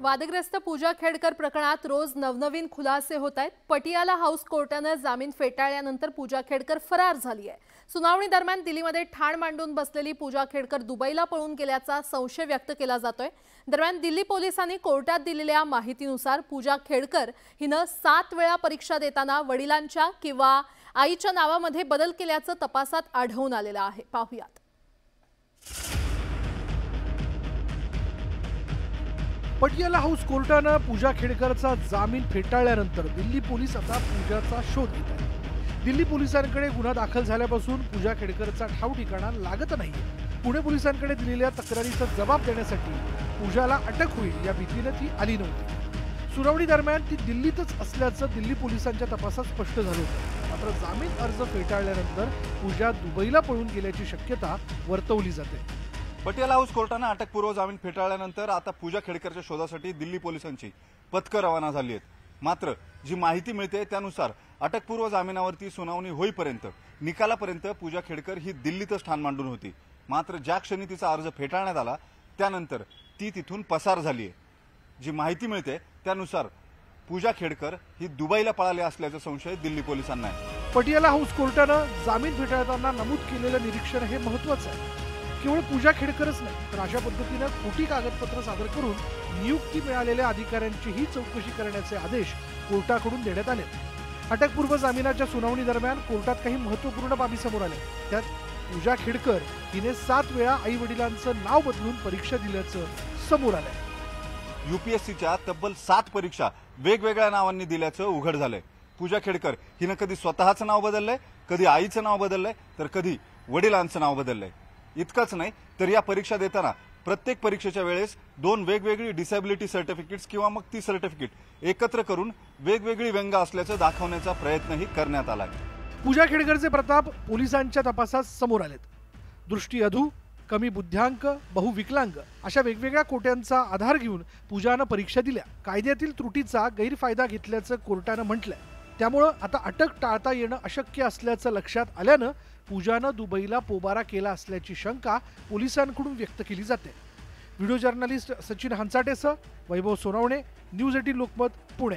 वादग्रस्त पूजा खेडकर प्रकरणात रोज नवनवीन खुलासे होत आहेत. पटियाला हाऊस कोर्टानं जामीन फेटाळल्यानंतर पूजा खेडकर फरार झाली आहे. सुनावणी दरम्यान दिल्लीमध्ये ठाण मांडून बसलेली पूजा खेडकर दुबईला पळून गेल्याचा संशय व्यक्त केला जातोय. दरम्यान दिल्ली पोलिसांनी कोर्टात दिलेल्या माहितीनुसार पूजा खेडकर हिनं सात वेळा परीक्षा देताना वडिलांच्या किंवा आईच्या नावामध्ये बदल केल्याचं तपासात आढळून आलेलं आहे. पाहुयात. पटियाला हाऊस कोर्टानं पूजा खेडकरचा जामीन फेटाळल्यानंतर दिल्ली पोलीस आता पूजाचा शोध घेत आहेत. दिल्ली पोलिसांकडे गुन्हा दाखल झाल्यापासून पूजा खेडकरचा ठाव ठिकाणा लागत नाही पुणे पोलिसांकडे दिलेल्या तक्रारीचा जबाब देण्यासाठी पूजाला अटक होईल या भीतीनं ती आली नव्हती. सुनावणी दरम्यान ती दिल्लीतच असल्याचं दिल्ली पोलिसांच्या तपासात स्पष्ट झालं होतं. मात्र जामीन अर्ज फेटाळल्यानंतर पूजा दुबईला पळून गेल्याची शक्यता वर्तवली जाते. पटियाला हाऊस कोर्टानं अटकपूर्व जामीन फेटाळल्यानंतर आता पूजा खेडकरच्या शोधासाठी दिल्ली पोलिसांची पथकं रवाना झाली आहेत. मात्र जी माहिती मिळते त्यानुसार अटकपूर्व जामिनावरती सुनावणी होईपर्यंत निकालापर्यंत पूजा खेडकर ही दिल्लीतच ठाण मांडून होती. मात्र ज्या क्षणी तिचा अर्ज फेटाळण्यात आला त्यानंतर ती तिथून पसार झाली आहे. जी माहिती मिळते त्यानुसार पूजा खेडकर ही दुबईला पळाली असल्याचा संशय दिल्ली पोलिसांना आहे. पटियाला हाऊस कोर्टानं जामीन फेटाळताना नमूद केलेलं निरीक्षण हे महत्वाचं आहे. केवळ पूजा खेडकरच नाही तर अशा पद्धतीनं खोटी कागदपत्र सादर करून नियुक्ती मिळालेल्या अधिकाऱ्यांचीही चौकशी करण्याचे आदेश कोर्टाकडून देण्यात आले. अटकपूर्व जामिनाच्या सुनावणी दरम्यान कोर्टात काही महत्त्वपूर्ण बाबी समोर आल्या. त्यात पूजा खेडकर हिने सात वेळा आई वडिलांचं नाव बदलून परीक्षा दिल्याचं समोर आलंय. युपीएससीच्या तब्बल सात परीक्षा वेगवेगळ्या नावांनी दिल्याचं उघड झालंय. पूजा खेडकर हिनं कधी स्वतःचं नाव बदललंय कधी आईचं नाव बदललंय तर कधी वडिलांचं नाव बदललंय. इतकंच नाही तर या परीक्षा देताना प्रत्येक परीक्षेच्या वेळेस दोन वेगवेगळी डिसेबिलिटी सर्टिफिकेट्स किंवा मग ती सर्टिफिकेट एकत्र करून वेगवेगळी व्यंग असल्याचं दाखवण्याचा प्रयत्नही करण्यात आला पूजा खेडकरचे प्रताप पोलिसांच्या तपासात समोर आलेत. दृष्टी अधू कमी बुद्ध्यांक बहुविकलांग अशा वेगवेगळ्या कोट्यांचा आधार घेऊन पूजानं परीक्षा दिल्या. कायद्यातील त्रुटीचा गैरफायदा घेतल्याचं कोर्टानं म्हटलंय. त्यामुळं आता अटक टाळता येणं अशक्य असल्याचं लक्षात आल्यानं पूजानं दुबईला पोबारा केला असल्याची शंका पोलिसांकडून व्यक्त केली जाते. व्हिडिओ जर्नलिस्ट सचिन हंचाटेसह वैभव सोनवणे न्यूज एटीन लोकमत पुणे.